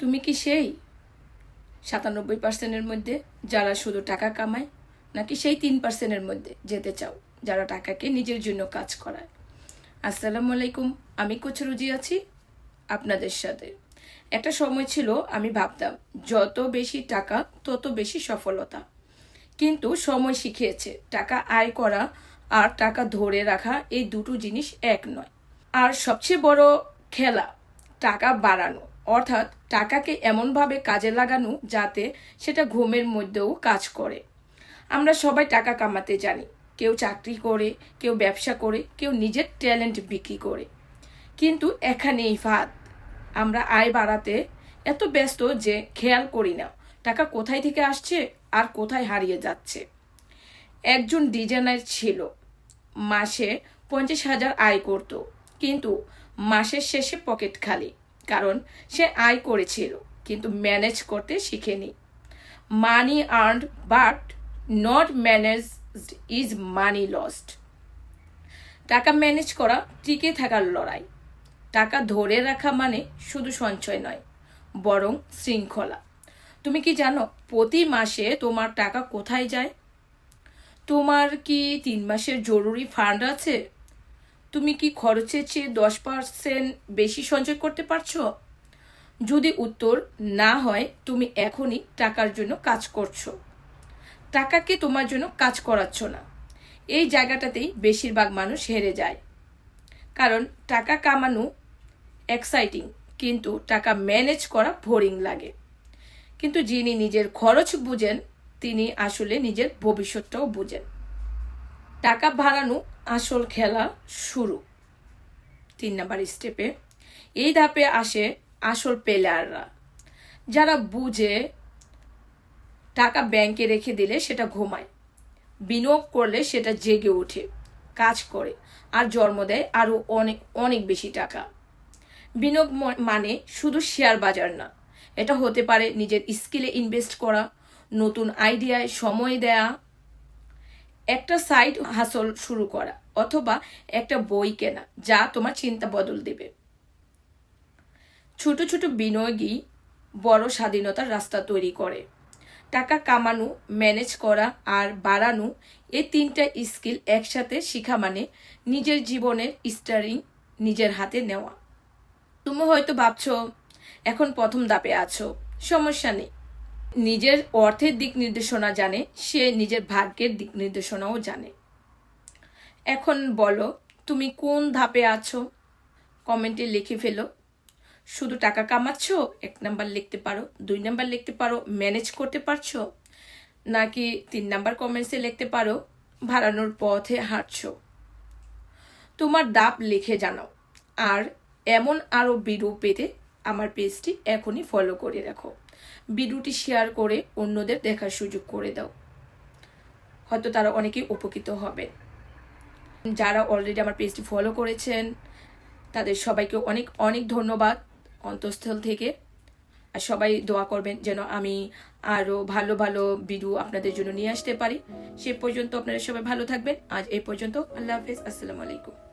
তুমি কি সেই সাতানব্বই পার্সেন্টের মধ্যে যারা শুধু টাকা কামায়, নাকি সেই তিন পার্সেন্টের মধ্যে যেতে চাও, যারা টাকাকে নিজের জন্য কাজ করায়? আসসালামু আলাইকুম, আমি কচরুজি আছি আপনাদের সাথে। একটা সময় ছিল আমি ভাবতাম, যত বেশি টাকা, তত বেশি সফলতা। কিন্তু সময় শিখিয়েছে, টাকা আয় করা আর টাকা ধরে রাখা এই দুটো জিনিস এক নয়। আর সবচেয়ে বড় খেলা, টাকা বাড়ানো। অর্থাৎ টাকাকে এমনভাবে কাজে লাগানো যাতে সেটা ঘুমের মধ্যেও কাজ করে। আমরা সবাই টাকা কামাতে জানি। কেউ চাকরি করে, কেউ ব্যবসা করে, কেউ নিজের ট্যালেন্ট বিক্রি করে। কিন্তু এখানেই ফাঁদ। আমরা আয় বাড়াতে এত ব্যস্ত যে খেয়াল করি না, টাকা কোথায় থেকে আসছে আর কোথায় হারিয়ে যাচ্ছে। একজন ডিজাইনার ছিল। মাসে পঞ্চাশ হাজার আয় করত, কিন্তু মাসের শেষে পকেট খালি। কারণ সে আয় করেছিল, কিন্তু ম্যানেজ করতে শিখেনি। Money earned, but not managed is money lost. টাকা ম্যানেজ করা, টিকে থাকার লড়াই। টাকা ধরে রাখা মানে শুধু সঞ্চয় নয়, বরং শৃঙ্খলা। তুমি কি জানো, প্রতি মাসে তোমার টাকা কোথায় যায়? তোমার কি তিন মাসের জরুরি ফান্ড আছে? তুমি কি খরচের চেয়ে দশ পার্সেন্ট বেশি সঞ্চয় করতে পারছ? যদি উত্তর না হয়, তুমি এখনই টাকার জন্য কাজ করছ। টাকাকে তোমার জন্য কাজ করাচ্ছ না। এই জায়গাটাতেই বেশিরভাগ মানুষ হেরে যায়। কারণ টাকা কামানো এক্সাইটিং কিন্তু টাকা ম্যানেজ করা বোরিং লাগে। কিন্তু যিনি নিজের খরচ বুঝেন, তিনি আসলে নিজের ভবিষ্যৎটাও বুঝেন। টাকা বাড়ানো আসল খেলা শুরু। তিন নাম্বার স্টেপে এই ধাপে আসে আসল প্লেয়াররা যারা বুঝে টাকা ব্যাংকে রেখে দিলে সেটা ঘুমায়। বিনিয়োগ করলে সেটা জেগে ওঠে, কাজ করে আর জন্ম দেয় আরও অনেক অনেক বেশি টাকা। বিনিয়োগ মানে শুধু শেয়ার বাজার না, এটা হতে পারে নিজের স্কিলে ইনভেস্ট করা, নতুন আইডিয়ায় সময় দেয়া একটা সাইড হাসল শুরু করা অথবা একটা বই কেনা, যা তোমার চিন্তা বদল দেবে। ছোট ছোট বিনিয়োগই বড় স্বাধীনতার রাস্তা তৈরি করে। টাকা কামানো ম্যানেজ করা আর বাড়ানো এই তিনটা স্কিল একসাথে শিখা মানে নিজের জীবনের স্টারিং নিজের হাতে নেওয়া। তুমি হয়তো ভাবছ, এখন প্রথম দাপে আছো, সমস্যা নেই। নিজের অর্থের দিক নির্দেশনা জানে, সে নিজের ভাগ্যের দিক নির্দেশনাও জানে। এখন বলো, তুমি কোন ধাপে আছো? কমেন্টে লিখে ফেলো। শুধু টাকা কামাচ্ছ, এক নাম্বার লিখতে পারো, দুই নাম্বার লিখতে পারো, ম্যানেজ করতে পারছ, নাকি তিন নাম্বার কমেন্টসে লিখতে পারো ভাড়ানোর পথে হাঁটছো। তোমার দাপ লিখে জানাও, আর এমন আরও বিরূপ পেতে আমার পেজটি এখনই ফলো করে রাখো। ভিডিওটি শেয়ার করে অন্যদের দেখার সুযোগ করে দাও। হয়তো তারা অনেকেই উপকৃত হবে। যারা অলরেডি আমার পেজটি ফলো করেছেন, তাদের সবাইকে অনেক অনেক ধন্যবাদ অন্তঃস্থল থেকে। আর সবাই দোয়া করবেন যেন আমি আরও ভালো ভালো ভিডিও আপনাদের জন্য নিয়ে আসতে পারি। সে পর্যন্ত আপনারা সবাই ভালো থাকবেন। আজ এই পর্যন্ত। আল্লাহ হাফেজ। আসসালামু আলাইকুম।